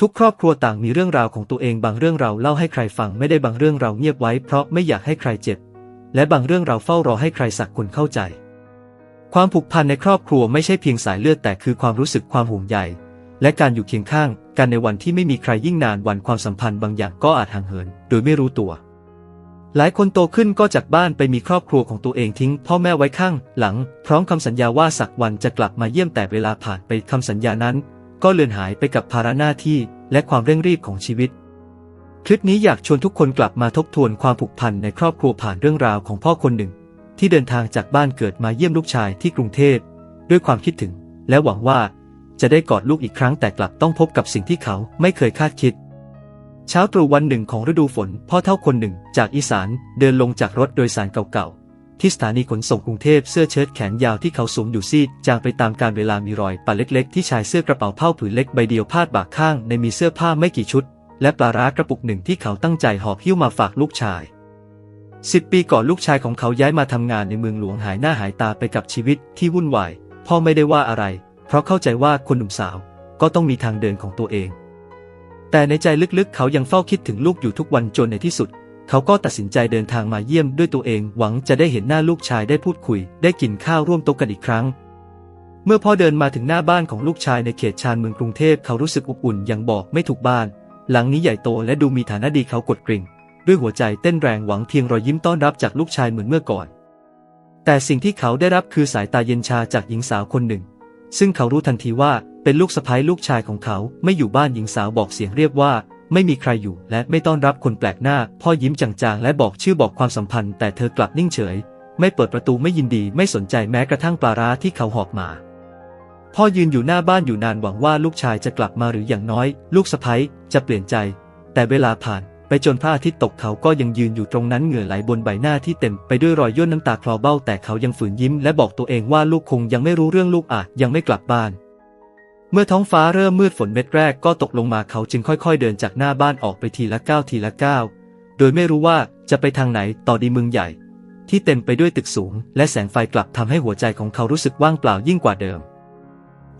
ทุกครอบครัวต่างมีเรื่องราวของตัวเองบางเรื่องเราเล่าให้ใครฟังไม่ได้บางเรื่องเราเงียบไว้เพราะไม่อยากให้ใครเจ็บ และบางเรื่องเราเฝ้ารอให้ใครสักคนเข้าใจ ความผูกพันในครอบครัวไม่ใช่เพียงสายเลือดแต่คือความรู้สึกความห่วงใยและการอยู่เคียงข้างกันในวันที่ไม่มีใครยิ่งนานวันความสัมพันธ์บางอย่างก็อาจห่างเหิน โดยไม่รู้ตัว หลายคนโตขึ้นก็จากบ้านไปมีครอบครัวของตัวเองทิ้ง พ่อแม่ไว้ข้าง หลัง พร้อมคำสัญญาว่าสักวันจะกลับมาเยี่ยมแต่เวลาผ่านไปคำสัญญานั้น ก็เลือนหายไปกับภาระหน้าที่และความเร่งรีบของชีวิต คลิปนี้อยากชวนทุกคนกลับมาทบทวนความผูกพันในครอบครัวผ่านเรื่องราวของพ่อคนหนึ่ง ที่เดินทางจากบ้านเกิดมาเยี่ยมลูกชายที่กรุงเทพด้วยความคิดถึง และหวังว่าจะได้กอดลูกอีกครั้งแต่กลับต้องพบกับสิ่งที่เขาไม่เคยคาดคิด เช้าตรู่วันหนึ่งของฤดูฝน พ่อเท่าคนหนึ่งจากอีสานเดินลงจากรถโดยสารเก่าๆ ที่สถานีขนส่งกรุงเทพเสื้อเชิ้ตแขนยาวที่เขาสวมอยู่ซีดจางไปตามการเวลามีรอยปะเล็กๆ ที่ชายเสื้อกระเป๋าผ้าผืนเล็กใบเดียวพาดบ่าข้างในมีเสื้อผ้าไม่กี่ชุด และปลาร้ากระปุกหนึ่งที่เขาตั้งใจหอบหิ้วมาฝากลูกชายสิบปีก่อนลูกชายของเขาย้ายมาทำงานในเมืองหลวงหายหน้าหายตาไปกับชีวิตที่วุ่นวายพ่อไม่ได้ว่าอะไร เพราะเข้าใจว่าคนหนุ่มสาวก็ต้องมีทางเดินของตัวเอง แต่ในใจลึกๆ เขายังเฝ้าคิดถึงลูกอยู่ทุกวันจนในที่สุด เขาก็ตัดสินใจเดินทางมาเยี่ยมด้วยตัวเอง หวังจะได้เห็นหน้าลูกชายได้พูดคุย ได้กินข้าวร่วมโต๊ะกันอีกครั้ง เมื่อพ่อเดินมาถึงหน้าบ้านของลูกชายในเขตชานเมืองกรุงเทพเขารู้สึกอบอุ่นอย่างบอกไม่ถูกบ้าน หลังนี้ใหญ่โตและดูมีฐานะดีเขากดกริ่ง ด้วยหัวใจเต้นแรงหวังเพียงรอยยิ้มต้อนรับจากลูกชายเหมือนเมื่อก่อน แต่สิ่งที่เขาได้รับคือสายตาเย็นชาจากหญิงสาวคนหนึ่ง ซึ่งเขารู้ทันทีว่าเป็นลูกสะใภ้ลูกชายของเขาไม่อยู่บ้านหญิงสาวบอกเสียงเรียบว่า ไม่มีใครอยู่และไม่ต้อนรับคนแปลกหน้า พ่อยิ้มจางๆ และบอกชื่อบอกความสัมพันธ์ แต่เธอกลับนิ่งเฉย ไม่เปิดประตูไม่ยินดีไม่สนใจแม้กระทั่งปลาร้าที่เขาหอบมา พ่อยืนอยู่หน้าบ้านอยู่นานหวังว่าลูกชายจะกลับมาหรืออย่างน้อย ลูกสะใภ้จะเปลี่ยนใจ แต่เวลาผ่านไปจนพระอาทิตย์ตกเขาก็ยังยืนอยู่ตรงนั้นเหงื่อไหลบนใบหน้าที่เต็มไปด้วยรอยย่นน้ำตาคลอเบ้าแต่เขายังฝืนยิ้มและบอกตัวเองว่าลูกคงยังไม่รู้เรื่องลูกอาจยังไม่กลับบ้าน เมื่อท้องฟ้าเริ่มมืดฝนเม็ดแรกก็ตกลงมาเขาจึงค่อยๆ เดินจากหน้าบ้านออกไปทีละก้าวทีละก้าวโดยไม่รู้ว่าจะไปทางไหนต่อดีเมืองใหญ่ ที่เต็มไปด้วยตึกสูง และแสงไฟกลับทำให้หัวใจของเขารู้สึกว่างเปล่ายิ่งกว่าเดิม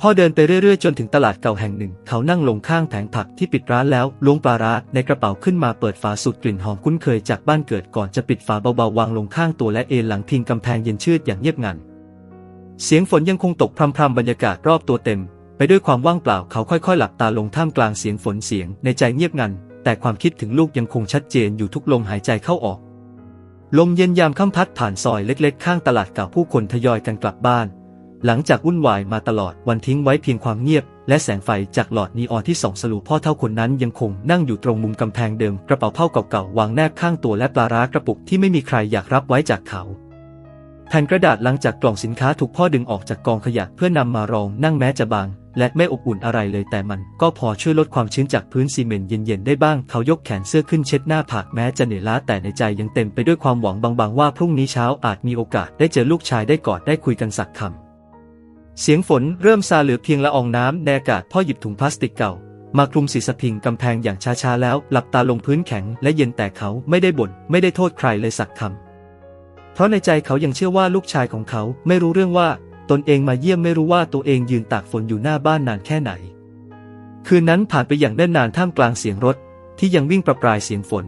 พอเดินไปเรื่อยๆ จนถึงตลาดเก่าแห่งหนึ่ง เขานั่งลงข้างแผงผักที่ปิดร้านแล้วล้วงปลาร้าในกระเป๋าขึ้นมาเปิดฝาสูดกลิ่นหอมคุ้นเคยจากบ้านเกิดก่อนจะปิดฝาเบาๆวางลงข้างตัวและเอนหลังพิงกำแพงเย็นชืดอย่างเงียบงันเสียงฝนยังคงตกพรำๆบรรยากาศรอบตัวเต็ม ไปด้วยความว่างเปล่าเขาค่อยๆ หลับตาลงท่ามกลางเสียงฝนเสียงในใจเงียบงัน แต่ความคิดถึงลูกยังคงชัดเจนอยู่ทุกลมหายใจเข้าออก ลมเย็นยามค่ำพัดผ่านซอยเล็กๆ ข้างตลาดเก่าผู้คนทยอยกันกลับบ้าน หลังจากวุ่นวายมาตลอดวันทิ้งไว้เพียงความเงียบ และแสงไฟจากหลอดนีออนที่ส่องสลัวพ่อเท่าคนนั้นยังคงนั่งอยู่ตรงมุมกำแพงเดิมกระเป๋าเผ้าเก่าๆวางแนบข้างตัวและปลาร้ากระปุกที่ไม่มีใครอยากรับไว้จากเขา ผ่นกระดาษหลังจากกล่องสินค้าถูกพ่อดึงออกจากกองขยะเพื่อนำมารองนั่งแม้จะบาง และไม่อบอุ่นอะไรเลยแต่มันก็พอช่วยลดความชื้นจากพื้นซีเมนต์เย็นๆได้บ้าง เขายกแขนเสื้อขึ้นเช็ดหน้าผากแม้จะเหนื่อยล้าแต่ในใจยังเต็มไปด้วยความหวังบางๆว่าพรุ่งนี้เช้าอาจมีโอกาสได้เจอลูกชายได้กอดได้คุยกันสักคำเสียงฝนเริ่มซาเหลือเพียงละอองน้ำในอากาศพ่อหยิบถุงพลาสติกเก่ามาคลุมศีรษะพิงกำแพงอย่างช้าๆแล้ว หลับตาลงพื้นแข็งและเย็นแต่เขาไม่ได้บ่นไม่ได้โทษใครเลยสักคำ เพราะในใจเขายังเชื่อว่าลูกชายของเขาไม่รู้เรื่องว่า ตนเองมาเยี่ยมไม่รู้ว่าตัวเองยืนตากฝนอยู่หน้าบ้านนานแค่ไหน คืนนั้นผ่านไปอย่างเนิ่นนานท่ามกลางเสียงรถ ที่ยังวิ่งประปรายเสียงฝน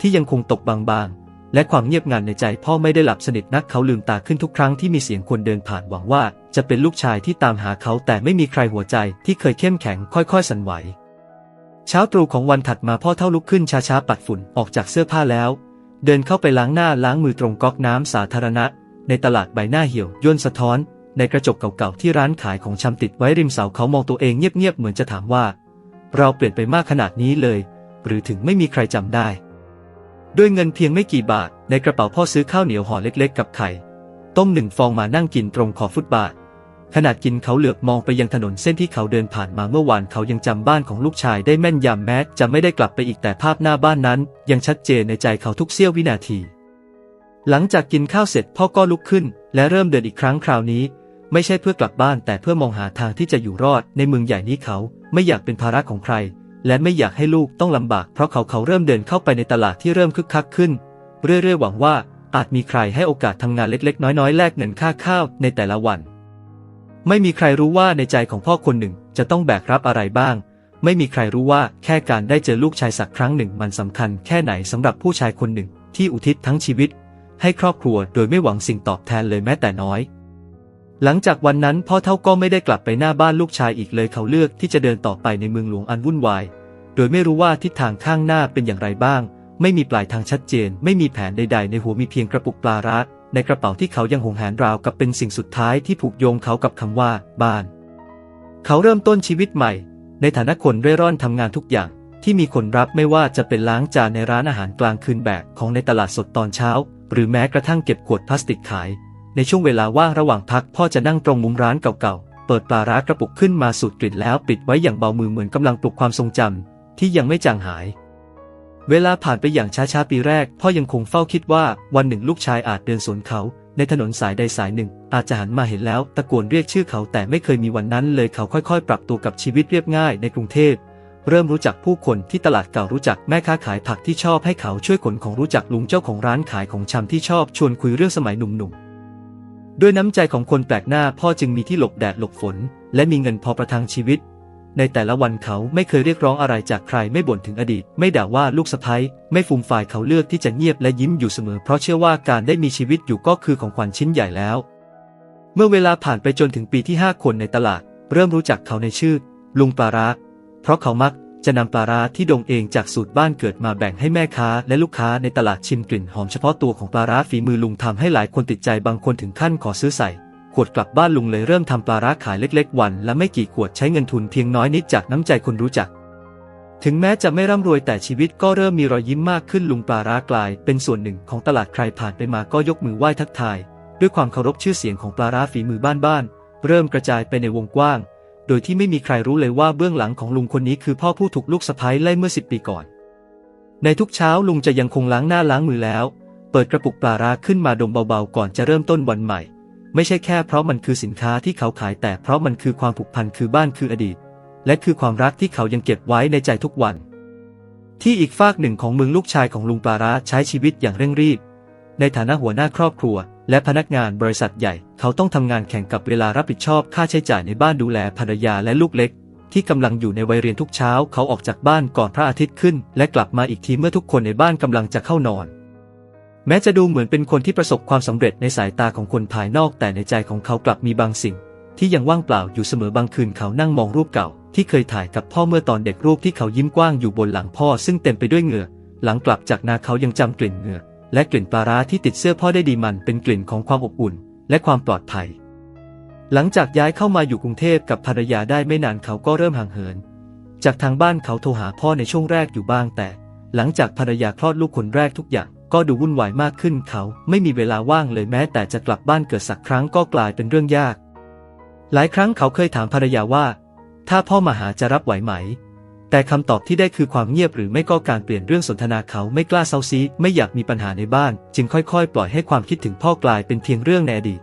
ที่ยังคงตกบางๆ และความเงียบงันในใจพ่อไม่ได้หลับสนิทนักเขาลืมตาขึ้นทุกครั้งที่มีเสียงคนเดินผ่านหวังว่า จะเป็นลูกชายที่ตามหาเขาแต่ไม่มีใครหัวใจที่เคยเข้มแข็งค่อยๆ สั่นไหวเช้าตรู่ของวันถัดมาพ่อเท่าลุกขึ้นช้าๆปัดฝุ่นออกจากเสื้อผ้าแล้ว เดินเข้าไปล้างหน้าล้างมือตรงก๊อกน้ำสาธารณะ ในตลาดใบหน้าเหี่ยวย่นสะท้อน ในกระจกเก่าๆที่ร้านขายของชำติดไว้ริมเสาเขามองตัวเองเงียบๆเหมือนจะถามว่า เราเปลี่ยนไปมากขนาดนี้เลย หรือถึงไม่มีใครจำได้ ด้วยเงินเพียงไม่กี่บาท ในกระเป๋าพ่อซื้อข้าวเหนียวห่อเล็กๆ กับไข่ ต้มหนึ่งฟองมานั่งกินตรงขอบฟุตบาท ขนาดกินเขาเหลือบมองไปยังถนนเส้นที่เขาเดินผ่านมาเมื่อวานเขายังจำบ้านของลูกชายได้แม่นยำแม้จะไม่ได้กลับไปอีกแต่ภาพหน้าบ้านนั้น ยังชัดเจนในใจเขาทุกเสี้ยววินาที หลังจากกินข้าวเสร็จพ่อก็ลุกขึ้น และเริ่มเดินอีกครั้งคราวนี้ ไม่ใช่เพื่อกลับบ้านแต่เพื่อมองหาทางที่จะอยู่รอดในเมืองใหญ่นี้เขาไม่อยากเป็นภาระของใคร และไม่อยากให้ลูกต้องลำบากเพราะเขาเขาเริ่มเดินเข้าไปในตลาดที่เริ่มคึกคักขึ้น เรื่อยๆหวังว่าอาจมีใครให้โอกาสทำงานเล็กๆ น้อยๆแลกเงินค่าข้าวในแต่ละวัน ไม่มีใครรู้ว่าในใจของพ่อคนหนึ่งจะต้องแบกรับอะไรบ้าง ไม่มีใครรู้ว่าแค่การได้เจอลูกชายสักครั้งหนึ่งมันสำคัญแค่ไหนสำหรับผู้ชายคนหนึ่งที่อุทิศทั้งชีวิต ให้ครอบครัวโดยไม่หวังสิ่งตอบแทนเลยแม้แต่น้อย หลังจากวันนั้นพ่อเท่าก็ไม่ได้กลับไปหน้าบ้านลูกชายอีกเลยเขาเลือกที่จะเดินต่อไปในเมืองหลวงอันวุ่นวาย โดยไม่รู้ว่าทิศทางข้างหน้าเป็นอย่างไรบ้าง ไม่มีปลายทางชัดเจน ไม่มีแผนใด ๆ ในหัวมีเพียงกระปุกปลาร้า ในกระเป๋าที่เขายังหงหารราวกับเป็นสิ่งสุดท้ายที่ผูกโยงเขากับคำว่า บ้าน เขาเริ่มต้นชีวิตใหม่ ในฐานะคนเร่ร่อนทำงานทุกอย่าง ที่มีคนรับไม่ว่าจะเป็นล้างจานในร้านอาหารกลางคืนแบกของในตลาดสดตอนเช้า หรือแม้กระทั่งเก็บขวดพลาสติกขาย ในช่วงเวลาว่างระหว่างพักพ่อจะนั่งตรงมุมร้านเก่าๆเปิดปลาร้ากระปุกขึ้นมาสูดกลิ่นแล้วปิดไว้อย่างเบามือเหมือนกำลังปลุกความทรงจำที่ยังไม่จางหาย เวลาผ่านไปอย่างช้าๆปีแรก พ่อยังคงเฝ้าคิดว่าวันหนึ่งลูกชายอาจเดินสวนเขา ในถนนสายใดสายหนึ่ง อาจจะหันมาเห็นแล้วตะโกนเรียกชื่อเขาแต่ไม่เคยมีวันนั้นเลยเขาค่อยๆ ปรับตัวกับชีวิตเรียบง่ายในกรุงเทพเริ่มรู้จักผู้คนที่ตลาดเก่ารู้จักแม่ค้าขายผักที่ชอบให้เขาช่วยขนของรู้จักลุงเจ้าของร้านขายของชำที่ชอบชวนคุยเรื่องสมัยหนุ่มๆด้วยน้ำใจของคนแปลกหน้าพ่อจึงมีที่หลบแดดหลบฝน และมีเงินพอประทังชีวิต ในแต่ละวันเขาไม่เคยเรียกร้องอะไรจากใครไม่บ่นถึงอดีต ไม่ด่าว่าลูกสะใภ้ไม่ฟูมฝ่ายเขาเลือกที่จะเงียบและยิ้มอยู่เสมอ เพราะเชื่อว่าการได้มีชีวิตอยู่ก็คือของขวัญชิ้นใหญ่แล้ว เมื่อเวลาผ่านไปจนถึงปีที่ 5 คนในตลาด เริ่มรู้จักเขาในชื่อ ลุงปลาร้าเพราะเขามักจะนำปลาร้าที่ดงเองจากสูตรบ้านเกิดมาแบ่งให้แม่ค้าและลูกค้าในตลาดชิมกลิ่นหอมเฉพาะตัวของปลาร้าฝีมือลุงทำให้หลายคนติดใจบางคนถึงขั้นขอซื้อใส่ ขวดกลับบ้านลุงเลยเริ่มทำปลาร้าขายเล็ก ๆ วันและไม่กี่ขวดใช้เงินทุนเพียงน้อยนิดจากน้ำใจคนรู้จัก ถึงแม้จะไม่ร่ำรวยแต่ชีวิตก็เริ่มมีรอยยิ้มมากขึ้นลุงปลาร้ากลาย เป็นส่วนหนึ่งของตลาดใครผ่านไปมาก็ยกมือไหว้ทักทาย ด้วยความเคารพชื่อเสียงของปลาร้าฝีมือบ้านๆเริ่มกระจายไปในวงกว้าง โดยที่ไม่มีใครรู้เลยว่าเบื้องหลังของลุงคนนี้คือพ่อผู้ถูกลูกสะใภ้ไล่เมื่อสิบปีก่อน ในทุกเช้าลุงจะยังคงล้างหน้าล้างมือแล้ว เปิดกระปุกปลาร้าขึ้นมาดมเบาๆ ก่อนจะเริ่มต้นวันใหม่ ไม่ใช่แค่เพราะมันคือสินค้าที่เขาขายแต่เพราะมันคือความผูกพันคือบ้านคืออดีต และคือความรักที่เขายังเก็บไว้ในใจทุกวัน ที่อีกฝากหนึ่งของเมืองลูกชายของลุงปาร้าใช้ชีวิตอย่างเร่งรีบ ในฐานะหัวหน้าครอบครัว และพนักงานบริษัทใหญ่ เขาต้องทำงานแข่งกับเวลารับผิดชอบค่าใช้จ่ายในบ้านดูแลภรรยาและลูกเล็ก ที่กำลังอยู่ในวัยเรียนทุกเช้า เขาออกจากบ้านก่อนพระอาทิตย์ขึ้น และกลับมาอีกทีเมื่อทุกคนในบ้านกำลังจะเข้านอน แม้จะดูเหมือนเป็นคนที่ประสบความสำเร็จในสายตาของคนภายนอกแต่ในใจของเขากลับมีบางสิ่ง ที่ยังว่างเปล่าอยู่เสมอบางคืนเขานั่งมองรูปเก่า ที่เคยถ่ายกับพ่อเมื่อตอนเด็กรูปที่เขายิ้มกว้างอยู่บนหลังพ่อซึ่งเต็มไปด้วยเหงื่อ หลังกลับจากนาเขายังจำกลิ่นเหงื่อ และกลิ่นปลาร้าที่ติดเสื้อพ่อได้ดีมันเป็นกลิ่นของความอบอุ่น และความปลอดภัย หลังจากย้ายเข้ามาอยู่กรุงเทพกับภรรยาได้ไม่นานเขาก็เริ่มห่างเหิน จากทางบ้านเขาโทรหาพ่อในช่วงแรกอยู่บ้างแต่ หลังจากภรรยาคลอดลูกคนแรกทุกอย่าง ก็ดูวุ่นวายมากขึ้นเขาไม่มีเวลาว่างเลยแม้แต่จะกลับบ้านเกิดสักครั้งก็กลายเป็นเรื่องยาก หลายครั้งเขาเคยถามภรรยาว่า ถ้าพ่อมาหาจะรับไหวไหม แต่คำตอบที่ได้คือความเงียบหรือไม่ก็การเปลี่ยนเรื่องสนทนาเขาไม่กล้าเซาซีไม่อยากมีปัญหาในบ้าน จึงค่อยๆ ปล่อยให้ความคิดถึงพ่อกลายเป็นเพียงเรื่องในอดีต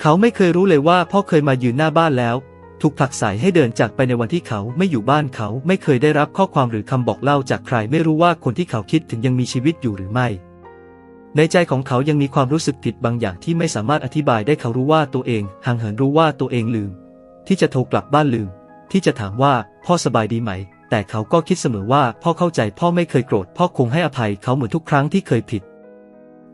เขาไม่เคยรู้เลยว่าพ่อเคยมายืนหน้าบ้านแล้ว ถูกผลักใสให้เดินจากไปในวันที่เขาไม่อยู่บ้านเขาไม่เคยได้รับข้อความหรือคำบอกเล่าจากใครไม่รู้ว่าคนที่เขาคิดถึงยังมีชีวิตอยู่หรือไม่ ในใจของเขายังมีความรู้สึกผิดบางอย่างที่ไม่สามารถอธิบายได้เขารู้ว่าตัวเองห่างเหินรู้ว่าตัวเองลืม ที่จะโทรกลับบ้านลืม ที่จะถามว่าพ่อสบายดีไหม แต่เขาก็คิดเสมอว่าพ่อเข้าใจพ่อไม่เคยโกรธพ่อคงให้อภัยเขาเหมือนทุกครั้งที่เคยผิด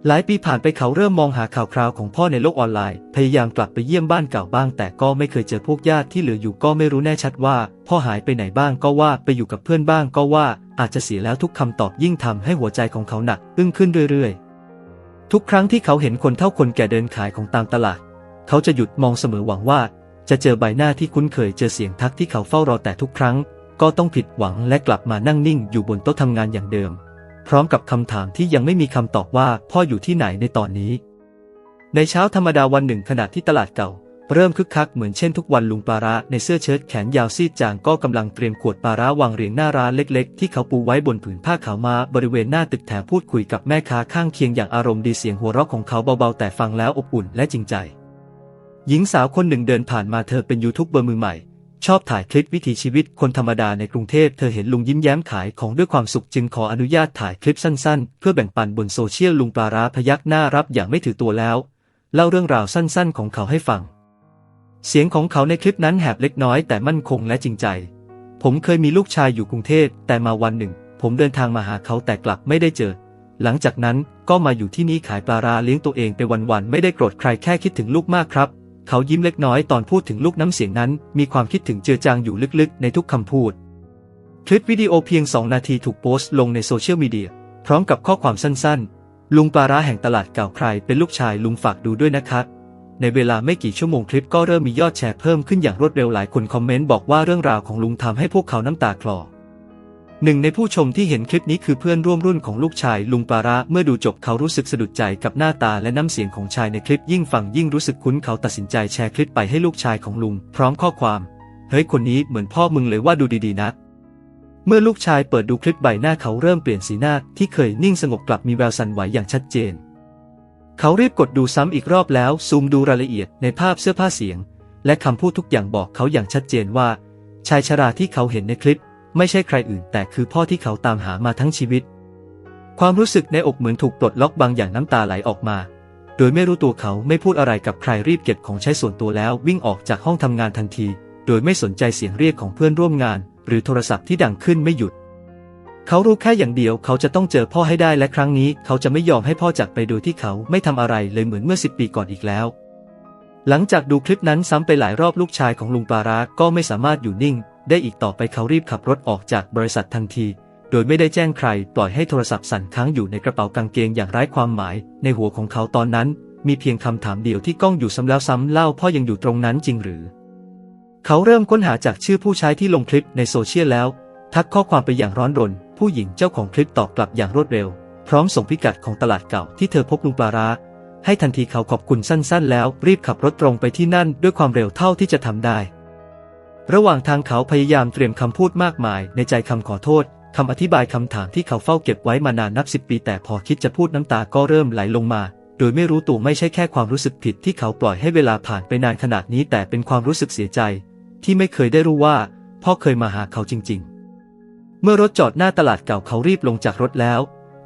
หลายปีผ่านไปเขาเริ่มมองหาข่าวคราวของพ่อในโลกออนไลน์ พยายามกลับไปเยี่ยมบ้านเก่าบ้าง แต่ก็ไม่เคยเจอพวกญาติที่เหลืออยู่ก็ไม่รู้แน่ชัดว่า พ่อหายไปไหนบ้างก็ว่าไปอยู่กับเพื่อนบ้างก็ว่า อาจจะเสียแล้วทุกคำตอบยิ่งทำให้หัวใจของเขาหนักอึ้งขึ้นเรื่อยๆ ทุกครั้งที่เขาเห็นคนเท่าคนแก่เดินขายของตามตลาด เขาจะหยุดมองเสมอหวังว่า จะเจอใบหน้าที่คุ้นเคยเจอเสียงทักที่เขาเฝ้ารอแต่ทุกครั้ง ก็ต้องผิดหวังและกลับมานั่งนิ่งอยู่บนโต๊ะทำงานอย่างเดิม พร้อมกับคำถามที่ยังไม่มีคำตอบว่าพ่ออยู่ที่ไหนในตอนนี้ ในเช้าธรรมดาวันหนึ่งขณะที่ตลาดเก่า เริ่มคึกคักเหมือนเช่นทุกวันลุงปาร้าในเสื้อเชิ้ตแขนยาวซีดจางก็กำลังเตรียมขวดปาร้าวางเรียงหน้าร้านเล็กๆ ที่เขาปูไว้บนผืนผ้าขาวมาบริเวณหน้าตึกแถมพูดคุยกับแม่ค้าข้างเคียงอย่างอารมณ์ดีเสียงหัวเราะของเขาเบาๆแต่ฟังแล้วอบอุ่นและจริงใจหญิงสาวคนหนึ่งเดินผ่านมาเธอเป็นยูทูบเบอร์มือใหม่ ชอบถ่ายคลิปวิถีชีวิตคนธรรมดาในกรุงเทพเธอเห็นลุงยิ้มแย้มขายของด้วยความสุขจึงขออนุญาตถ่ายคลิปสั้นๆ เพื่อแบ่งปันบนโซเชียลลุงปลาร้าพยักหน้ารับอย่างไม่ถือตัวแล้ว เล่าเรื่องราวสั้นๆ ของเขาให้ฟัง เสียงของเขาในคลิปนั้นแหบเล็กน้อยแต่มั่นคงและจริงใจ ผมเคยมีลูกชายอยู่กรุงเทพแต่มาวันหนึ่ง ผมเดินทางมาหาเขาแต่กลับไม่ได้เจอ หลังจากนั้นก็มาอยู่ที่นี่ขายปลาราเลี้ยงตัวเองไปวันๆไม่ได้โกรธใครแค่คิดถึงลูกมากครับ เขายิ้มเล็กน้อยตอนพูดถึงลูกน้ำเสียงนั้น มีความคิดถึงเจือจางอยู่ลึกๆ ในทุกคำพูด คลิปวิดีโอเพียง 2 นาทีถูกโพสต์ลงในโซเชียลมีเดีย พร้อมกับข้อความสั้นๆ ลุงปาร้าแห่งตลาดเก่าใคร เป็นลูกชายลุงฝากดูด้วยนะครับในเวลาไม่กี่ชั่วโมงคลิปก็เริ่มมียอดแชร์เพิ่มขึ้นอย่างรวดเร็วหลายคนคอมเมนต์บอกว่าเรื่องราวของลุงทำให้พวกเขาน้ำตาคลอ หนึ่งในผู้ชมที่เห็นคลิปนี้คือเพื่อนร่วมรุ่นของลูกชายลุงปาระเมื่อดูจบเขารู้สึกสะดุดใจกับหน้าตาและน้ำเสียงของชายในคลิปยิ่งฟังยิ่งรู้สึกคุ้นเขาตัดสินใจแชร์คลิปไปให้ลูกชายของลุง พร้อมข้อความ เฮ้ยคนนี้เหมือนพ่อมึงเลยว่าดูดีๆนะ เมื่อลูกชายเปิดดูคลิปใบหน้าเขาเริ่มเปลี่ยนสีหน้าที่เคยนิ่งสงบกลับมีแววสั่นไหวอย่างชัดเจน เขารีบกดดูซ้ำอีกรอบแล้วซูมดูรายละเอียดในภาพเสื้อผ้าเสียง และคำพูดทุกอย่างบอกเขาอย่างชัดเจนว่า ชายชราที่เขาเห็นในคลิป ไม่ใช่ใครอื่น แต่คือพ่อที่เขาตามหามาทั้งชีวิต ความรู้สึกในอกเหมือนถูกปลดล็อกบางอย่างน้ำตาไหลออกมา โดยไม่รู้ตัวเขาไม่พูดอะไรกับใครรีบเก็บของใช้ส่วนตัวแล้ววิ่งออกจากห้องทำงานทันที โดยไม่สนใจเสียงเรียกของเพื่อนร่วมงาน หรือโทรศัพท์ที่ดังขึ้นไม่หยุด เขารู้แค่อย่างเดียวเขาจะต้องเจอพ่อให้ได้และครั้งนี้เขาจะไม่ยอมให้พ่อจากไปโดยที่เขาไม่ทำอะไรเลยเหมือนเมื่อสิบปีก่อนอีกแล้วหลังจากดูคลิปนั้นซ้ำไปหลายรอบลูกชายของลุงปาราก็ไม่สามารถอยู่นิ่ง ได้อีกต่อไปเขารีบขับรถออกจากบริษัททันที โดยไม่ได้แจ้งใคร ปล่อยให้โทรศัพท์สั่นค้างอยู่ในกระเป๋ากางเกงอย่างไร้ความหมาย ในหัวของเขาตอนนั้น มีเพียงคำถามเดียวที่ก้องอยู่ซ้ำแล้วซ้ำเล่าพ่อยังอยู่ตรงนั้นจริงหรือ เขาเริ่มค้นหาจากชื่อผู้ใช้ที่ลงคลิปในโซเชียลแล้ว ทักข้อความไปอย่างร้อนรน ผู้หญิงเจ้าของคลิปตอบกลับอย่างรวดเร็ว พร้อมส่งพิกัดของตลาดเก่าที่เธอพบลุงปลาร้าให้ทันทีเขาขอบคุณสั้นๆ แล้วรีบขับรถตรงไปที่นั่นด้วยความเร็วเท่าที่จะทำได้ ระหว่างทางเขาพยายามเตรียมคำพูดมากมาย ในใจคำขอโทษคำอธิบายคำถามที่เขาเฝ้าเก็บไว้มานานนับสิบปี แต่พอคิดจะพูดน้ำตาก็เริ่มไหลลงมา โดยไม่รู้ตัวไม่ใช่แค่ความรู้สึกผิดที่เขาปล่อยให้เวลาผ่านไปนานขนาดนี้แต่เป็นความรู้สึกเสียใจ ที่ไม่เคยได้รู้ว่า พ่อเคยมาหาเขาจริง ๆ เมื่อรถจอดหน้าตลาดเก่าเขารีบลงจากรถแล้ว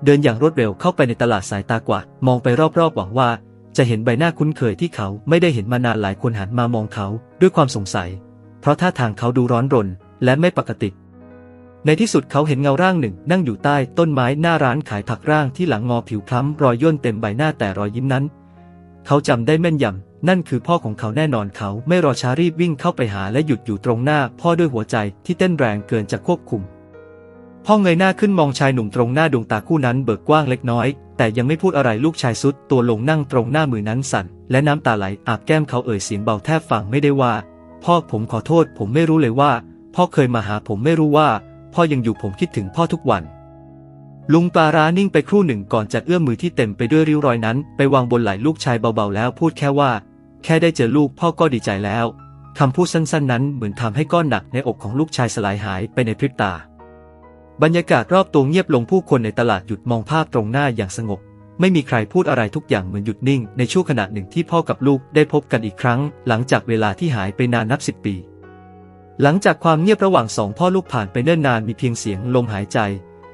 เดินอย่างรวดเร็วเข้าไปในตลาดสายตากวาดมองไปรอบๆหวังว่า จะเห็นใบหน้าคุ้นเคยที่เขาไม่ได้เห็นมานานหลายคนหันมามองเขาด้วยความสงสัย ราะท่าทางเขาดูร้อนรนและไม่ปกติ ในที่สุดเขาเห็นเงาร่างหนึ่งนั่งอยู่ใต้ต้นไม้หน้าร้านขายผักร่างที่หลังงอผิวคล้ำรอยย่นเต็มใบหน้าแต่รอยยิ้มนั้น เขาจำได้แม่นยำนั่นคือพ่อของเขาแน่นอนเขาไม่รอช้ารีบวิ่งเข้าไปหาและหยุดอยู่ตรงหน้า พ่อด้วยหัวใจที่เต้นแรงเกินจะควบคุม พ่อเงยหน้าขึ้นมองชายหนุ่มตรงหน้าดวงตาคู่นั้นเบิกกว้างเล็กน้อย แต่ยังไม่พูดอะไรลูกชายสุดตัวลงนั่งตรงหน้ามือนั้นสั่น และน้ำตาไหลอาบแก้มเขาเอ่ยเสียงเบาแทบฟังไม่ได้ว่า พ่อผมขอโทษ ผมไม่รู้เลยว่า พ่อเคยมาหาผมไม่รู้ว่า พ่อยังอยู่ผมคิดถึงพ่อทุกวัน ลุงปารานิ่งไปครู่หนึ่งก่อนจะเอื้อมมือที่เต็มไปด้วยริ้วรอยนั้น ไปวางบนไหล่ลูกชายเบาๆแล้วพูดแค่ว่า แค่ได้เจอลูกพ่อก็ดีใจแล้วคำพูดสั้นๆ นั้นเหมือนทำให้ก้อนหนักในอกของลูกชายสลายหายไปในพริบตา บรรยากาศรอบตัวเงียบลงผู้คนในตลาดหยุดมองภาพตรงหน้าอย่างสงบ ไม่มีใครพูดอะไรทุกอย่างเหมือนหยุดนิ่ง ในช่วงขณะหนึ่งที่พ่อกับลูกได้พบกันอีกครั้ง หลังจากเวลาที่หายไปนานนับสิบปี หลังจากความเงียบระหว่างสองพ่อลูกผ่านไปเนิ่นนานมีเพียงเสียงลมหายใจ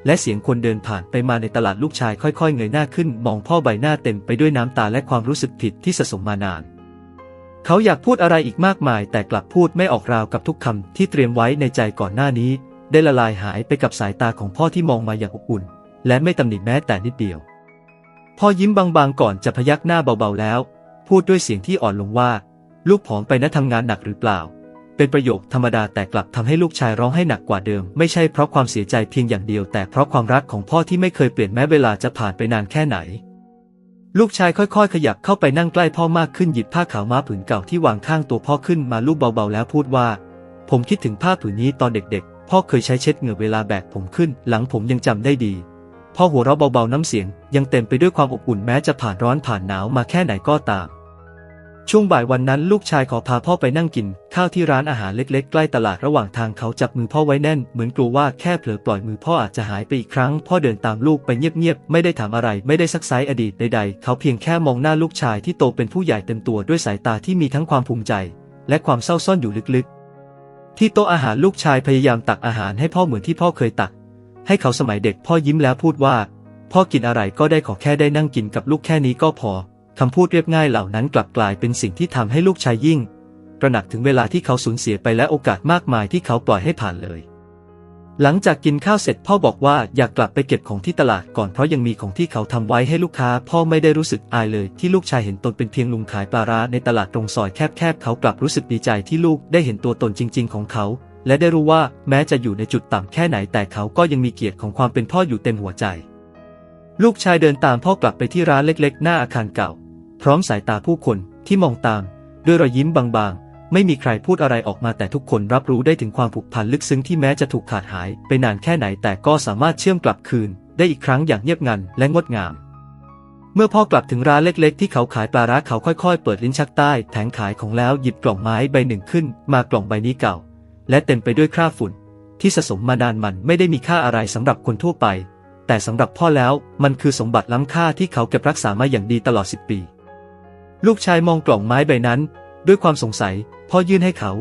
และเสียงคนเดินผ่านไปมาในตลาดลูกชายค่อยๆเงยหน้าขึ้น มองพ่อใบหน้าเต็มไปด้วยน้ำตาและความรู้สึกผิดที่สะสมมานาน เขาอยากพูดอะไรอีกมากมาย แต่กลับพูดไม่ออกราวกับทุกคำที่เตรียมไว้ในใจก่อนหน้านี้ ได้ละลายหายไปกับสายตาของพ่อที่มองมาอย่างอบอุ่น และไม่ตำหนิแม้แต่นิดเดียว พ่อยิ้มบางๆก่อนจะพยักหน้าเบาๆแล้ว พูดด้วยเสียงที่อ่อนลงว่า ลูกผอมไปนะทำงานหนักหรือเปล่า เป็นประโยคธรรมดาแต่กลับทำให้ลูกชายร้องให้หนักกว่าเดิม ไม่ใช่เพราะความเสียใจเพียงอย่างเดียว แต่เพราะความรักของพ่อที่ไม่เคยเปลี่ยนแม้เวลาจะผ่านไปนานแค่ไหน ลูกชายค่อยๆ ขยับเข้าไปนั่งใกล้พ่อมากขึ้นหยิบผ้าขาวม้าผืนเก่าที่วางข้างตัวพ่อขึ้นมาลูบเบาๆแล้วพูดว่า ผมคิดถึงผ้าผืนนี้ตอนเด็กๆ พ่อเคยใช้เช็ดเหงื่อเวลาแบกผมขึ้น หลังผมยังจำได้ดี พ่อหัวเราะเบาๆน้ำเสียง ยังเต็มไปด้วยความอบอุ่นแม้จะผ่านร้อนผ่านหนาวมาแค่ไหนก็ตาม ช่วงบ่ายวันนั้นลูกชายขอพาพ่อไปนั่งกิน ข้าวที่ร้านอาหารเล็กๆ ใกล้ตลาดระหว่างทางเขาจับมือพ่อไว้แน่น เหมือนกลัวว่าแค่เผลอปล่อยมือพ่ออาจจะหายไปอีกครั้ง พ่อเดินตามลูกไปเงียบๆ ไม่ได้ถามอะไร ไม่ได้ซักไซอดีตใดๆ เขาเพียงแค่มองหน้าลูกชายที่โตเป็นผู้ใหญ่เต็มตัวด้วยสายตาที่มีทั้งความภูมิใจ และความเศร้าซ่อนอยู่ลึกๆ ที่โต๊ะอาหารลูกชายพยายามตักอาหารให้พ่อเหมือนที่พ่อเคยตัก ให้เขาสมัยเด็กพ่อยิ้มแล้วพูดว่า พ่อกินอะไรก็ได้ขอแค่ได้นั่งกินกับลูกแค่นี้ก็พอคำพูดเรียบง่ายเหล่านั้นกลับกลายเป็นสิ่งที่ทำให้ลูกชายยิ่งตระหนักถึงเวลาที่เขาสูญเสียไปและโอกาสมากมายที่เขาปล่อยให้ผ่านเลย หลังจากกินข้าวเสร็จพ่อบอกว่าอยากกลับไปเก็บของที่ตลาดก่อนเพราะยังมีของที่เขาทำไว้ให้ลูกค้า พ่อไม่ได้รู้สึกอายเลยที่ลูกชายเห็นตนเป็นเพียงลุงขายปลาร้าในตลาดตรงซอยแคบๆเขากลับรู้สึกดีใจที่ลูกได้เห็นตัวตนจริง ๆ ของเขา และได้รู้ว่าแม้จะอยู่ในจุดต่ำแค่ไหนแต่เขาก็ยังมีเกียรติของความเป็นพ่ออยู่เต็มหัวใจ ลูกชายเดินตามพ่อกลับไปที่ร้านเล็กๆ หน้าอาคารเก่า พร้อมสายตาผู้คนที่มองตาม ด้วยรอยยิ้มบางๆ ไม่มีใครพูดอะไรออกมาแต่ทุกคนรับรู้ได้ถึงความผูกพันลึกซึ้งที่แม้จะถูกขาดหายไปนานแค่ไหนแต่ก็สามารถเชื่อมกลับคืน ได้อีกครั้งอย่างเงียบงันและงดงาม เมื่อพ่อกลับถึงร้านเล็ก ๆ ที่เขาขายปลาร้าเขาค่อยๆ เปิดลิ้นชักใต้แผงขายของแล้วหยิบกล่องไม้ใบหนึ่งขึ้น มากล่องใบนี้เก่า และเต็มไปด้วยคราบฝุ่น ที่สะสมมานานมันไม่ได้มีค่าอะไรสำหรับคนทั่วไป แต่สำหรับพ่อแล้วมันคือสมบัติล้ำค่าที่เขาเก็บรักษามาอย่างดีตลอดสิบปี ลูกชายมองกล่องไม้ใบนั้น ด้วยความสงสัย พ่อยื่นให้เขา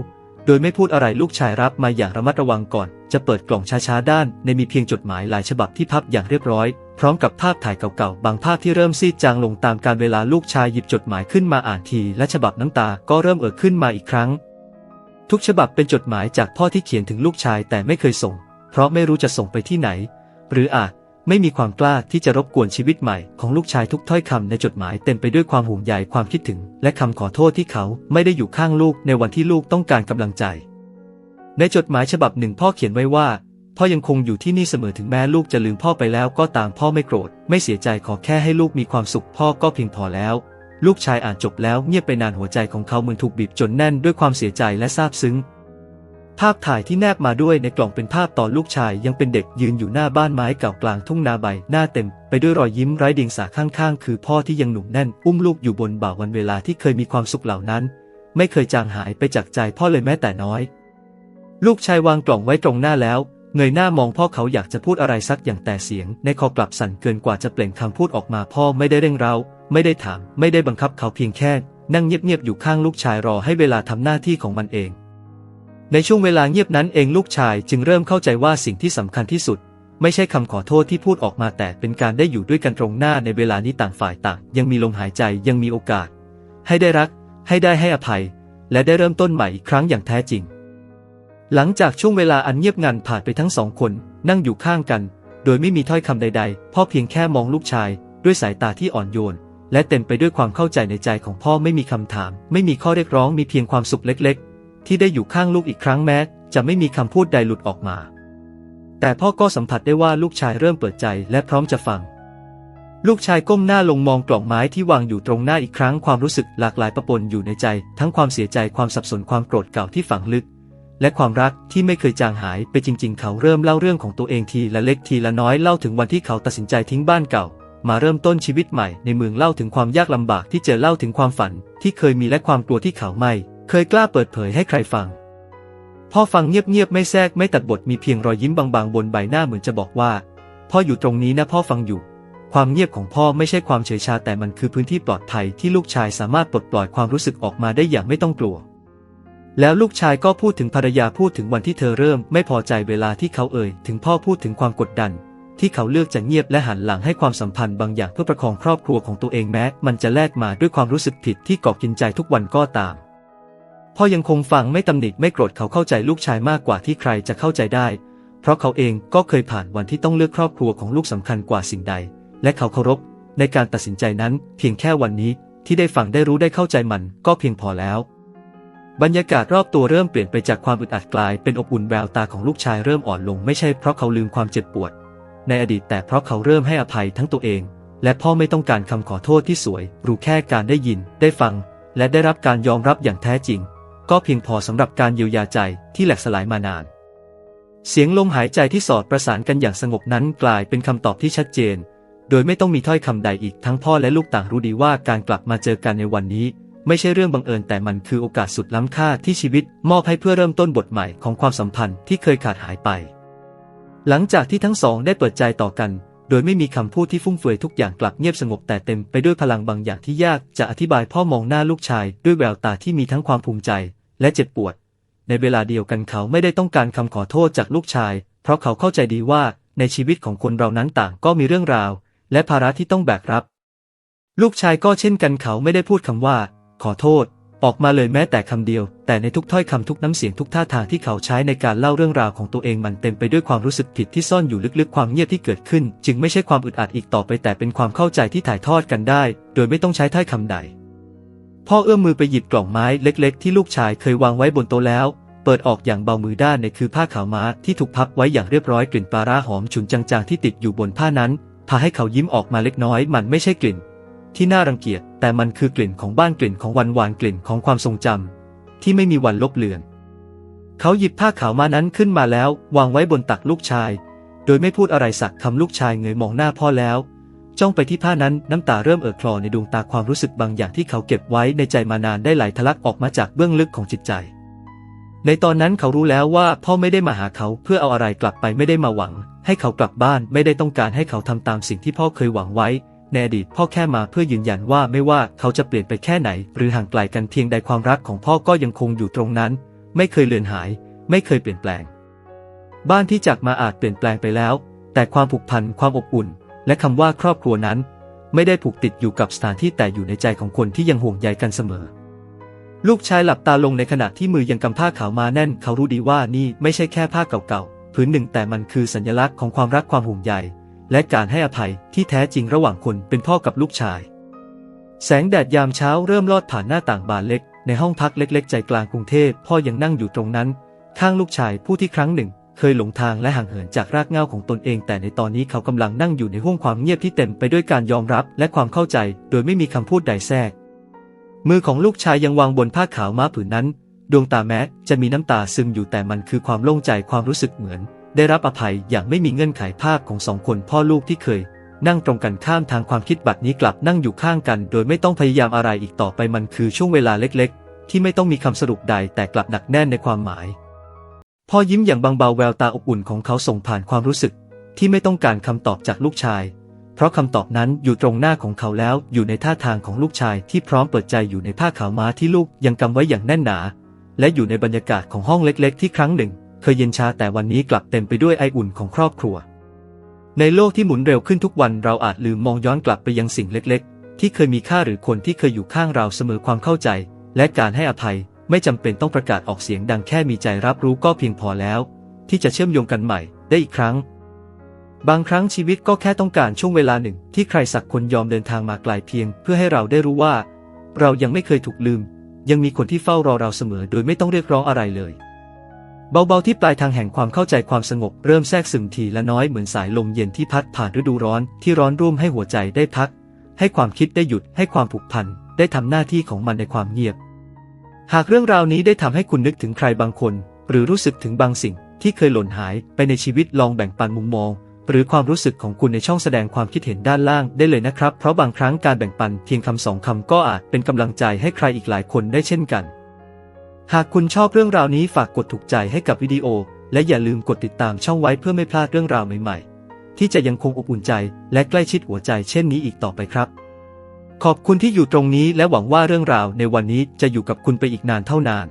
โดยไม่พูดอะไรลูกชายรับมาอย่างระมัดระวังก่อน จะเปิดกล่องช้าๆด้าน ในมีเพียงจดหมายหลายฉบับที่พับอย่างเรียบร้อย พร้อมกับภาพถ่ายเก่าๆบางภาพที่เริ่มซีดจางลงตามการเวลาลูกชายหยิบจดหมายขึ้นมาอ่านที และฉบับน้ำตาก็เริ่มเอ่อขึ้นมาอีกครั้ง ทุกฉบับเป็นจดหมายจากพ่อที่เขียนถึงลูกชายแต่ไม่เคยส่ง เพราะไม่รู้จะส่งไปที่ไหน หรืออาจไม่มีความกล้าที่จะรบกวนชีวิตใหม่ของลูกชายทุกถ้อยคำในจดหมายเต็มไปด้วยความห่วงใยความคิดถึง และคำขอโทษที่เขาไม่ได้อยู่ข้างลูกในวันที่ลูกต้องการกำลังใจ ในจดหมายฉบับหนึ่งพ่อเขียนไว้ว่า พ่อยังคงอยู่ที่นี่เสมอถึงแม้ลูกจะลืมพ่อไปแล้วก็ตามพ่อไม่โกรธ ไม่เสียใจขอแค่ให้ลูกมีความสุขพ่อก็เพียงพอแล้ว ลูกชายอ่านจบแล้วเงียบไปนานหัวใจของเขาเหมือนถูกบีบจนแน่นด้วยความเสียใจและซาบซึ้ง ภาพถ่ายที่แนบมาด้วยในกล่องเป็นภาพตอนลูกชายยังเป็นเด็กยืนอยู่หน้าบ้านไม้เก่ากลางทุ่งนาใบหน้าเต็ม ไปด้วยรอยยิ้มไร้เดียงสาข้างๆ คือพ่อที่ยังหนุ่มแน่น อุ้มลูกอยู่บนบ่าวันเวลาที่เคยมีความสุขเหล่านั้น ไม่เคยจางหายไปจากใจพ่อเลยแม้แต่น้อย ลูกชายวางกล่องไว้ตรงหน้าแล้วเงยหน้ามองพ่อเขาอยากจะพูดอะไรสักอย่างแต่เสียง ในคอกลับสั่นเกินกว่าจะเปล่งคำพูดออกมาพ่อไม่ได้เร่งเร้า ไม่ได้ถาม ไม่ได้บังคับเขาเพียงแค่ นั่งเงียบๆอยู่ข้างลูกชายรอให้เวลาทำหน้าที่ของมันเอง ในช่วงเวลาเงียบนั้นเองลูกชายจึงเริ่มเข้าใจว่าสิ่งที่สำคัญที่สุด ไม่ใช่คำขอโทษที่พูดออกมาแต่เป็นการได้อยู่ด้วยกันตรงหน้าในเวลานี้ต่างฝ่ายต่าง ยังมีลมหายใจยังมีโอกาส ให้ได้รัก ให้ได้ให้อภัย และได้เริ่มต้นใหม่อีกครั้งอย่างแท้จริง หลังจากช่วงเวลาอันเงียบงันผ่านไปทั้งสองคน นั่งอยู่ข้างกัน โดยไม่มีถ้อยคำใด ๆ พ่อเพียงแค่มองลูกชายด้วยสายตาที่อ่อนโยน และเต็มไปด้วยความเข้าใจในใจของพ่อไม่มีคำถาม ไม่มีข้อเรียกร้องมีเพียงความสุขเล็กๆ ที่ได้อยู่ข้างลูกอีกครั้งแม้ จะไม่มีคำพูดใดหลุดออกมา แต่พ่อก็สัมผัสได้ว่าลูกชายเริ่มเปิดใจและพร้อมจะฟัง ลูกชายก้มหน้าลงมองกล่องไม้ที่วางอยู่ตรงหน้าอีกครั้งความรู้สึกหลากหลายประปนอยู่ในใจ ทั้งความเสียใจความสับสนความโกรธเก่าที่ฝังลึก และความรักที่ไม่เคยจางหายไปจริง ๆ เขาเริ่มเล่าเรื่องของตัวเองทีละเล็กทีละน้อยเล่าถึงวันที่เขาตัดสินใจทิ้งบ้านเก่า มาเริ่มต้นชีวิตใหม่ในเมืองเล่าถึงความยากลำบากที่เจอเล่าถึงความฝันที่เคยมีและความกลัวที่เขาไม่ เคยกล้าเปิดเผยให้ใครฟัง พ่อฟังเงียบๆไม่แทรกไม่ตัดบทมีเพียงรอยยิ้มบางๆ บนใบหน้าเหมือนจะบอกว่า พ่ออยู่ตรงนี้นะพ่อฟังอยู่ ความเงียบของพ่อไม่ใช่ความเฉยชาแต่มันคือพื้นที่ปลอดภัยที่ลูกชายสามารถปลดปล่อยความรู้สึกออกมาได้อย่างไม่ต้องกลัวแล้วลูกชายก็พูดถึงภรรยาพูดถึงวันที่เธอเริ่ม ไม่พอใจเวลาที่เขาเอ่ย ถึงพ่อพูดถึงความกดดัน ที่เขาเลือกจะเงียบและหันหลังให้ความสัมพันธ์บางอย่างเพื่อประคองครอบครัวของตัวเองแม้ มันจะแลกมาด้วยความรู้สึกผิดที่กาะกินใจทุกวันก็ตาม พ่อยังคงฟังไม่ตำหนิไม่โกรธเขาเข้าใจลูกชายมากกว่าที่ใครจะเข้าใจได้ เพราะเขาเองก็เคยผ่านวันที่ต้องเลือกครอบครัวของลูกสำคัญกว่าสิ่งใด และเขาเคารพในการตัดสินใจนั้นเพียงแค่วันนี้ที่ได้ฟังได้รู้ได้เข้าใจมันก็เพียงพอแล้ว บรรยากาศรอบตัวเริ่มเปลี่ยนไปจากความอึดอัดกลายเป็นอบอุ่นแววตาของลูกชายเริ่มอ่อนลงไม่ใช่เพราะเขาลืมความเจ็บปวด ในอดีตแต่เพราะเขาเริ่มให้อภัยทั้งตัวเอง และพ่อไม่ต้องการคำขอโทษที่สวยรู้แค่การได้ยิน ได้ฟัง และได้รับการยอมรับอย่างแท้จริง ก็เพียงพอสำหรับการเยียวยาใจที่แหลกสลายมานาน เสียงลมหายใจที่สอดประสานกันอย่างสงบนั้นกลายเป็นคำตอบที่ชัดเจน โดยไม่ต้องมีถ้อยคำใดอีกทั้งพ่อและลูกต่างรู้ดีว่าการกลับมาเจอกันในวันนี้ ไม่ใช่เรื่องบังเอิญแต่มันคือโอกาสสุดล้ำค่าที่ชีวิตมอบให้เพื่อเริ่มต้นบทใหม่ของความสัมพันธ์ที่เคยขาดหายไป หลังจากที่ทั้งสองได้เปิดใจต่อกัน โดยไม่มีคำพูดที่ฟุ่มเฟือยทุกอย่างกลับเงียบสงบแต่เต็มไปด้วยพลังบางอย่างที่ยากจะอธิบายพ่อมองหน้าลูกชายด้วยแววตาที่มีทั้งความภูมิใจและเจ็บปวด ในเวลาเดียวกันเขาไม่ได้ต้องการคำขอโทษจากลูกชาย เพราะเขาเข้าใจดีว่าในชีวิตของคนเรานั้นต่างก็มีเรื่องราว และภาระที่ต้องแบกรับ ลูกชายก็เช่นกันเขาไม่ได้พูดคำว่า ขอโทษ ออกมาเลยแม้แต่คำเดียว แต่ในทุกถ้อยคำทุกน้ำเสียงทุกท่าทางที่เขาใช้ในการเล่าเรื่องราวของตัวเองมันเต็มไปด้วยความรู้สึกผิดที่ซ่อนอยู่ลึกๆ ความเงียบที่เกิดขึ้น จึงไม่ใช่ความอึดอัดอีกต่อไปแต่เป็นความเข้าใจที่ถ่ายทอดกันได้ โดยไม่ต้องใช้ถ้อยคำใด พ่อเอื้อมมือไปหยิบกล่องไม้เล็ก ๆ ที่ลูกชายเคยวางไว้บนโต๊ะแล้วเปิดออกอย่างเบามือด้านในคือผ้าขาวม้าที่ถูกพับไว้อย่างเรียบร้อยกลิ่นปลาร้าหอมฉุนจางๆที่ติดอยู่บนผ้านั้นพาให้เขายิ้มออกมาเล็กน้อย มันไม่ใช่กลิ่น ที่น่ารังเกียจ แต่มันคือกลิ่นของบ้านกลิ่นของวันวานกลิ่นของความทรงจำที่ไม่มีวันลบเลือน เขาหยิบผ้าขาวมานั้นขึ้นมาแล้ว วางไว้บนตักลูกชาย โดยไม่พูดอะไรสักคำลูกชายเงยมองหน้าพ่อแล้ว จ้องไปที่ผ้านั้นน้ำตาเริ่มเอ่อคลอในดวงตาความรู้สึกบางอย่างที่เขาเก็บไว้ในใจมานานได้ไหลทะลักออกมาจากเบื้องลึกของจิตใจ ในตอนนั้นเขารู้แล้วว่าพ่อไม่ได้มาหาเขาเพื่อเอาอะไรกลับไปไม่ได้มาหวัง ให้เขากลับบ้านไม่ได้ต้องการให้เขาทำตามสิ่งที่พ่อเคยหวังไว้ ในอดีตพ่อแค่มาเพื่อยืนยันว่าไม่ว่าเขาจะเปลี่ยนไปแค่ไหน หรือห่างไกลกันเพียงใดความรักของพ่อก็ยังคงอยู่ตรงนั้น ไม่เคยเลือนหาย ไม่เคยเปลี่ยนแปลง บ้านที่จากมาอาจเปลี่ยนแปลงไปแล้ว แต่ความผูกพันความอบอุ่น และคำว่าครอบครัวนั้น ไม่ได้ผูกติดอยู่กับสถานที่แต่อยู่ในใจของคนที่ยังห่วงใยกันเสมอ ลูกชายหลับตาลงในขณะที่มือยังกำผ้าขาวมาแน่น เขารู้ดีว่านี่ไม่ใช่แค่ผ้าเก่าๆผืนหนึ่งแต่มันคือสัญลักษณ์ของความรักความห่วงใย และการให้อภัยที่แท้จริงระหว่างคนเป็นพ่อกับลูกชาย แสงแดดยามเช้าเริ่มลอดผ่านหน้าต่างบานเล็ก ในห้องพักเล็ก ๆ ใจกลางกรุงเทพพ่อยังนั่งอยู่ตรงนั้น ข้างลูกชายผู้ที่ครั้งหนึ่ง เคยหลงทางและห่างเหินจากรากเหง้าของตนเอง แต่ในตอนนี้เขากำลังนั่งอยู่ในห้วงความเงียบที่เต็มไปด้วยการยอมรับและความเข้าใจ โดยไม่มีคำพูดใดแทรก มือของลูกชายยังวางบนผ้าขาวม้าผืนนั้น ดวงตาแม้จะมีน้ำตาซึมอยู่แต่มันคือความโล่งใจความรู้สึกเหมือน ได้รับอภัยอย่างไม่มีเงื่อนไขภาพของสองคนพ่อลูกที่เคย นั่งตรงกันข้ามทางความคิดบัดนี้กลับนั่งอยู่ข้างกัน โดยไม่ต้องพยายามอะไรอีกต่อไปมันคือช่วงเวลาเล็กๆ ที่ไม่ต้องมีคำสรุปใดแต่กลับหนักแน่นในความหมาย พ่อยิ้มอย่างบางเบาแววตาอบอุ่นของเขาส่งผ่านความรู้สึก ที่ไม่ต้องการคำตอบจากลูกชาย เพราะคำตอบนั้นอยู่ตรงหน้าของเขาแล้วอยู่ในท่าทางของลูกชายที่พร้อมเปิดใจอยู่ในผ้าขาวม้าที่ลูกยังกำไว้อย่างแน่นหนา และอยู่ในบรรยากาศของห้องเล็ก ๆ ที่ครั้งหนึ่ง เคยเย็นชาแต่วันนี้กลับเต็มไปด้วยไออุ่นของครอบครัว ในโลกที่หมุนเร็วขึ้นทุกวันเราอาจลืมมองย้อนกลับไปยังสิ่งเล็กๆ ที่เคยมีค่าหรือคนที่เคยอยู่ข้างเราเสมอความเข้าใจ และการให้อภัยไม่จำเป็นต้องประกาศออกเสียงดังแค่มีใจรับรู้ก็เพียงพอแล้ว ที่จะเชื่อมโยงกันใหม่ได้อีกครั้ง บางครั้งชีวิตก็แค่ต้องการช่วงเวลาหนึ่ง ที่ใครสักคนยอมเดินทางมาไกลเพียง เพื่อให้เราได้รู้ว่า เรายังไม่เคยถูกลืม ยังมีคนที่เฝ้ารอเราเสมอ โดยไม่ต้องเรียกร้องอะไรเลย เบาๆที่ปลายทางแห่งความเข้าใจความสงบ เริ่มแทรกซึมทีละน้อยเหมือนสายลมเย็นที่พัดผ่านฤดูร้อนที่ร้อนรุ่มให้หัวใจได้พัก ให้ความคิดได้หยุดให้ความผูกพันได้ทำหน้าที่ของมันในความเงียบ หากเรื่องราวนี้ได้ทำให้คุณนึกถึงใครบางคน หรือรู้สึกถึงบางสิ่งที่เคยหล่นหายไปในชีวิตลองแบ่งปันมุมมอง หรือความรู้สึกของคุณในช่องแสดงความคิดเห็นด้านล่างได้เลยนะครับ เพราะบางครั้งการแบ่งปันเพียงคำสองคำก็อาจเป็นกำลังใจให้ใครอีกหลายคนได้เช่นกัน หากคุณชอบเรื่องราวนี้ฝากกดถูกใจให้กับวิดีโอ และอย่าลืมกดติดตามช่องไว้เพื่อไม่พลาดเรื่องราวใหม่ๆ ที่จะยังคงอบอุ่นใจและใกล้ชิดหัวใจเช่นนี้อีกต่อไปครับ ขอบคุณที่อยู่ตรงนี้และหวังว่าเรื่องราวในวันนี้จะอยู่กับคุณไปอีกนานเท่านาน